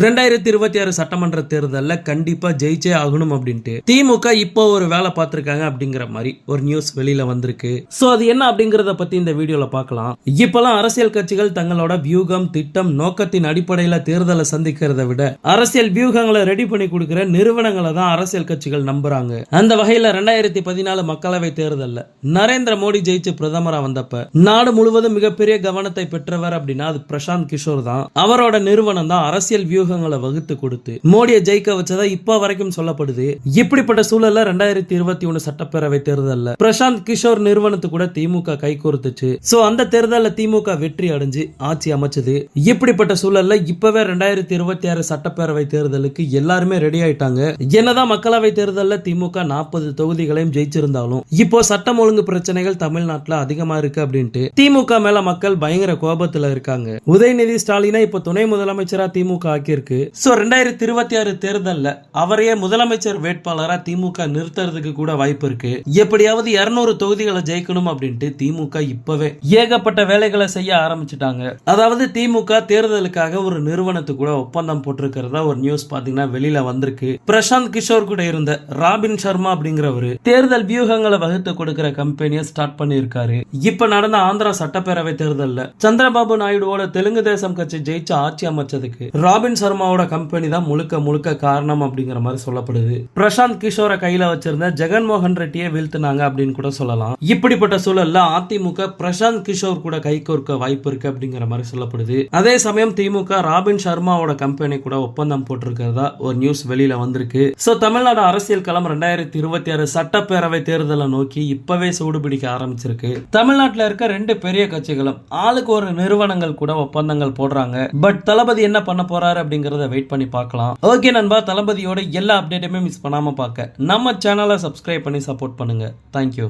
ரெண்டாயிரத்தி இருபத்தி ஆறு சட்டமன்ற தேர்தலில் கண்டிப்பாக ஜெயிச்சே ஆகணும் அப்படின்ட்டு திமுக இப்போ ஒரு வேலை பார்த்துருக்காங்க அப்படிங்கிற மாதிரி ஒரு நியூஸ் வெளியில் வந்திருக்கு. ஸோ அது என்ன அப்படிங்கிறத பற்றி இந்த வீடியோவில் பார்க்கலாம். இப்போலாம் அரசியல் கட்சிகள் தங்களோட வியூகம் திட்டம் நோக்கத்தின் அடிப்படையில் தேர்தலை சந்திக்கிறத விட அரசியல் வியூகங்களை ரெடி பண்ணி கொடுக்குற நிறுவனங்களை தான் அரசியல் கட்சிகள் நம்புறாங்க. அந்த வகையில் ரெண்டாயிரத்தி பதினாலு மக்களவை தேர்தலில் நரேந்திர மோடி ஜெயிச்சு பிரதமராக வந்தப்ப நாடு முழுவதும் மிகப்பெரிய கவனத்தை பெற்றவர் அப்படின்னா அது பிரசாந்த் கிஷோர் தான். அவரோட நிறுவனம் தான் அரசியல் வியூ வியூகங்களை வகுத்து கொடுத்து மோடியை ஜெயிக்க வச்சதா இப்ப வரைக்கும் சொல்லப்படுது. இப்படிப்பட்ட சூழல்ல ரெண்டாயிரத்தி இருபத்தி ஒண்ணு சட்டப்பேரவை தேர்தல்ல பிரசாந்த் கிஷோர் நிறுவனத்து கூட திமுக கை கோர்த்துச்சு. சோ அந்த தேர்தல்ல திமுக வெற்றி அடைஞ்சு ஆட்சி அமைச்சது. இப்படிப்பட்ட சூழல்ல இப்பவே ரெண்டாயிரத்தி இருபத்தி ஆறு சட்டப்பேரவை தேர்தலுக்கு எல்லாருமே ரெடி ஆயிட்டாங்க. என்னதான் மக்களவை தேர்தல்ல திமுக நாற்பது தொகுதிகளையும் ஜெயிச்சிருந்தாலும் இப்போ சட்டம் ஒழுங்கு பிரச்சனைகள் தமிழ்நாட்டுல அதிகமா இருக்கு அப்படின்ட்டு திமுக மேல மக்கள் பயங்கர கோபத்துல இருக்காங்க. உதயநிதி ஸ்டாலினை இப்போ துணை முதலமைச்சரா திமுக ஆக்கி ஆக்கியிருக்கு சோ ரெண்டாயிரத்தி இருபத்தி ஆறு தேர்தல்ல அவரையே முதலமைச்சர் வேட்பாளரா திமுக நிறுத்துறதுக்கு கூட வாய்ப்பு இருக்கு. எப்படியாவது இருநூறு தொகுதிகளை ஜெயிக்கணும் அப்படின்ட்டு திமுக இப்பவே ஏகப்பட்ட வேலைகளை செய்ய ஆரம்பிச்சுட்டாங்க. அதாவது திமுக தேர்தலுக்காக ஒரு நிறுவனத்து கூட ஒப்பந்தம் போட்டிருக்கிறதா ஒரு நியூஸ் பாத்தீங்கன்னா வெளியில வந்திருக்கு. பிரசாந்த் கிஷோர் கூட இருந்த ராபின் சர்மா அப்படிங்கிறவரு தேர்தல் வியூகங்களை வகுத்து கொடுக்கிற கம்பெனியை ஸ்டார்ட் பண்ணியிருக்காரு. இப்ப நடந்த ஆந்திரா சட்டப்பேரவை தேர்தலில் சந்திரபாபு நாயுடுவோட தெலுங்கு தேசம் கட்சி ஜெயிச்சு ஆட்சி அமைச்சதுக்கு ராபின் சர்மாவோட கம்பெனி தான் முழுக்க முழுக்க காரணம் அப்படிங்கிற மாதிரி சொல்லப்படுது. பிரசாந்த் கிஷோரை கையில வச்சிருந்த ஜெகன்மோகன் ரெட்டியை வீழ்த்தினாங்க அப்படின்னு கூட சொல்லலாம். இப்படிப்பட்ட சூழல்ல அதிமுக பிரசாந்த் கிஷோர் கூட கை கோர்க்க வாய்ப்பு இருக்கு அப்படிங்கிற மாதிரி சொல்லப்படுது. அதே சமயம் திமுக ராபின் சர்மாவோட கம்பெனி கூட ஒப்பந்தம் போட்டிருக்கிறதா ஒரு நியூஸ் வெளியில வந்திருக்கு. சோ தமிழ்நாடு அரசியல் களம் ரெண்டாயிரத்தி இருபத்தி ஆறு சட்டப்பேரவை தேர்தலை நோக்கி இப்பவே சூடு பிடிக்க ஆரம்பிச்சிருக்கு. தமிழ்நாட்டுல இருக்க ரெண்டு பெரிய கட்சிகளும் ஆளுக்கு ஒரு நிறுவனங்கள் கூட ஒப்பந்தங்கள் போடுறாங்க. பட் தளபதி என்ன பண்ண போறாரு அப்படிங்கிறத வெயிட் பண்ணி பார்க்கலாம். ஓகே நண்பா தளபதியோட எல்லா அப்டேட்டுமே மிஸ் பண்ணாம பார்க்க. நம்ம சேனலை சப்ஸ்கிரைப் பண்ணி சப்போர்ட் பண்ணுங்க. தேங்க்யூ